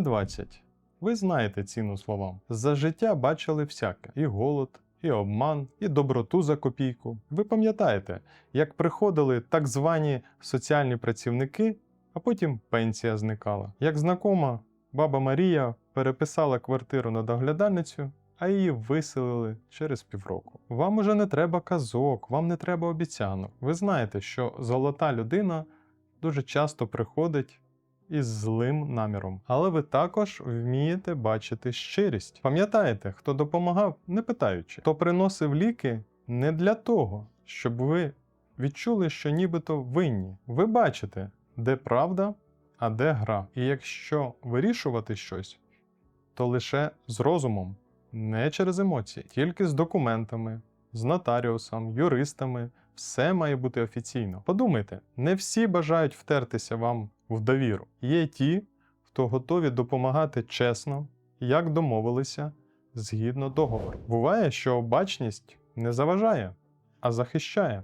20. Ви знаєте ціну словам. За життя бачили всяке: і голод, і обман, і доброту за копійку. Ви пам'ятаєте, як приходили так звані соціальні працівники, а потім пенсія зникала. Як знакома, баба Марія переписала квартиру на доглядальницю, а її виселили через півроку. Вам уже не треба казок, вам не треба обіцянок. Ви знаєте, що золота людина дуже часто приходить із злим наміром. Але ви також вмієте бачити щирість. Пам'ятаєте, хто допомагав, не питаючи, хто приносив ліки не для того, щоб ви відчули, що нібито винні. Ви бачите, де правда, а де гра. І якщо вирішувати щось, то лише з розумом, не через емоції, тільки з документами, з нотаріусом, юристами. Все має бути офіційно. Подумайте, не всі бажають втертися вам в довіру. Є ті, хто готові допомагати чесно, як домовилися, згідно договору. Буває, що обачність не заважає, а захищає.